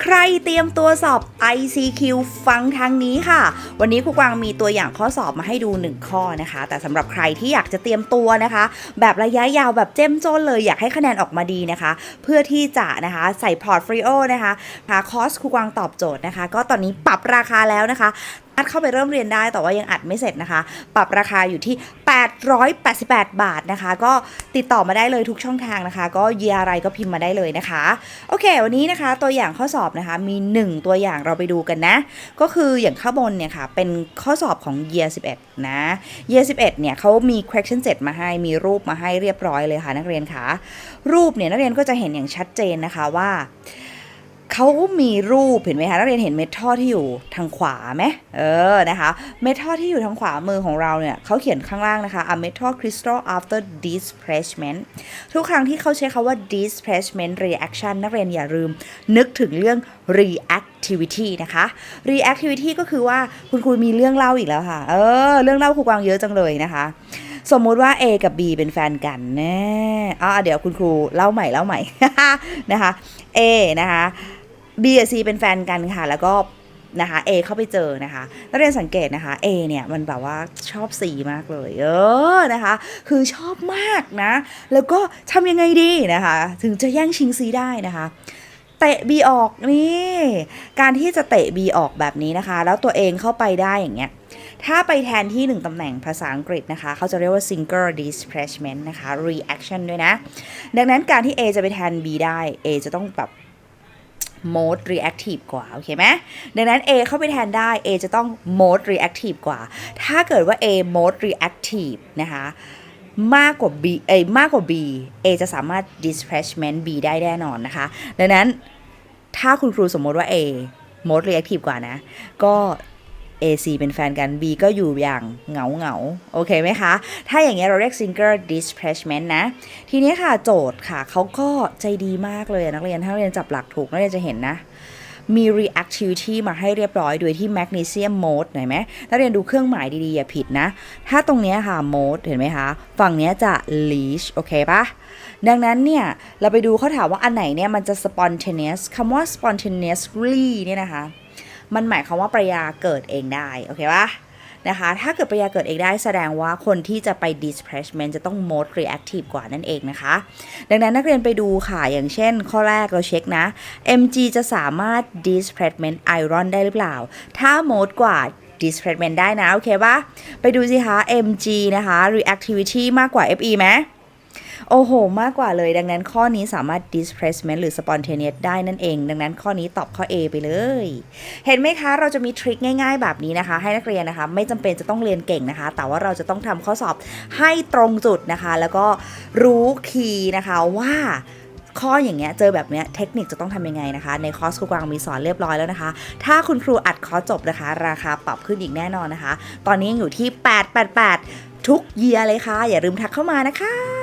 ใครเตรียมตัวสอบ ICQ ฟังทางนี้ค่ะ วันนี้ครูกวางมีตัวอย่างข้อสอบมาให้ดู 1 ข้อนะคะ แต่สำหรับใครที่อยากจะเตรียมตัวนะคะ แบบระยะยาวแบบเจ้มจนเลยอยากให้คะแนนออกมาดีนะคะ เพื่อที่จะนะคะใส่พอร์ตฟรีโอนะคะหาคอสครูกวางตอบโจทย์นะคะ ก็ตอนนี้ปรับราคาแล้วนะคะ อัดเข้าไปเริ่มเรียนได้ แต่ว่ายังอัดไม่เสร็จนะคะ ปรับราคาอยู่ที่ 888 บาทนะคะ ก็ติดต่อมาได้เลยทุกช่องทางนะคะ ก็เยียอะไรก็พิมพ์มาได้เลยนะคะ โอเค วันนี้นะคะ ตัวอย่างข้อสอบนะคะ มี 1 ตัวอย่างเราไปดูกันนะ ก็คืออย่างข้างบนเนี่ยค่ะ เป็นข้อสอบของ year 11 นะ year 11 เนี่ยเขามี question set มาให้ มีรูปมาให้เรียบร้อยเลยค่ะนักเรียนคะ รูปเนี่ยนักเรียนก็จะเห็นอย่างชัดเจนนะคะว่า เขามีรูปเห็นไหมคะนักเรียนเห็นเมทัลที่อยู่ทางขวาไหมเออนะคะเมทัลที่อยู่ทางขวามือของเราเนี่ยเขาเขียนข้างล่างนะคะ a metal crystal after displacement ทุกครั้งที่เขาใช้คาว่า displacement reaction นักเรียนอย่าลืม นึกถึงเรื่อง reactivity นะคะ reactivity ก็คือว่าคุณครูมีเรื่องเล่าอีกแล้วค่ะ เออ เรื่องเล่าครูกวางเยอะจังเลยนะคะสมมุติว่า A กับ B เป็นแฟนกันแน่อ่าเดี๋ยวคุณครูเล่าใหม่เล่าใหม่นะคะ A นะคะ B กับ C เป็นแฟนกันค่ะ แล้วก็นะคะ A เข้าไปเจอนะคะนักเรียนสังเกตนะคะ A เนี่ยมันแบบว่าชอบ C มากเลย เออนะคะ คือชอบมากนะ แล้วก็ทำยังไงดีนะคะ ถึงจะแย่งชิง C ได้นะคะเตะ B ออกนี่การที่จะเตะ B ออกแบบนี้นะคะ แล้วตัวเองเข้าไปได้อย่างเงี้ยถ้าไปแทนที่หนึ่งตำแหน่งภาษาอังกฤษนะคะ เขาจะเรียกว่า single displacement นะคะ reaction ด้วยนะ ดังนั้นการที่ A จะไปแทน B ได้ A จะต้องแบบ mode reactive กว่า โอเคไหมดังนั้น A เข้าไปแทนได้ A จะต้อง mode reactive กว่า ถ้าเกิดว่า A mode reactive นะคะมากกว่า B เอ้ยมากกว่า B A จะสามารถ displacement B ได้แน่นอนนะคะ ดังนั้นถ้าคุณครูสมมติว่า A mode reactive กว่านะ ก็ AC เป็นแฟนกัน B ก็อยู่อย่างเหงาเหงาโอเคไหมคะ ถ้าอย่างเงี้ยเราเรียก single displacement นะ ทีนี้ค่ะโจทย์ค่ะเขาก็ใจดีมากเลยนักเรียนถ้านักเรียนจับหลักถูกนักเรียนจะเห็นนะมี reactivity มาให้เรียบร้อย โดยที่ magnesium mode เห็นไหมนักเรียนดูเครื่องหมายดีๆ อย่าผิดนะ ถ้าตรงเนี้ยค่ะ mode เห็นไหมคะ ฝั่งเนี้ยจะ leash โอเคปะดังนั้นเนี่ย เราไปดูเขาถามว่าอันไหนเนี่ย มันจะ spontaneous คำว่า spontaneously เนี่ยนะคะ มันหมายความว่าประยาเกิดเองได้โอเคปะนะคะ ถ้าเกิดประยาเกิดเองได้แสดงว่าคนที่จะไป displacement จะต้อง mode reactive กว่านั่นเองนะคะ ดังนั้นนักเรียนไปดูค่ะ อย่างเช่น ข้อแรกเราเช็คนะ mg จะสามารถ displacement iron ได้หรือเปล่า ถ้า mode กว่า displacement ได้นะ โอเคปะไปดูสิคะ mg นะคะ reactivity มากกว่า fe ไหม โอ้โห มากกว่าเลย ดังนั้นข้อนี้สามารถ displacement หรือ spontaneous ได้นั่นเอง ดังนั้นข้อนี้ตอบข้อ A ไปเลย เห็นไหมคะ เราจะมีทริคง่ายๆ แบบนี้นะคะ ให้นักเรียนนะคะ ไม่จำเป็นจะต้องเรียนเก่งนะคะ แต่ว่าเราจะต้องทำข้อสอบให้ตรงจุดนะคะ แล้วก็รู้คีย์นะคะว่าข้ออย่างเงี้ยเจอแบบเนี้ยเทคนิคจะต้องทำยังไงนะคะ ในคอร์สครูกวางมีสอนเรียบร้อยแล้วนะคะ ถ้าคุณครูอัดคอร์สจบนะคะ ราคาปรับขึ้นอีกแน่นอนนะคะ ตอนนี้ยังอยู่ที่ 888 ทุกเยียร์เลยค่ะ อย่าลืมทักเข้ามานะคะ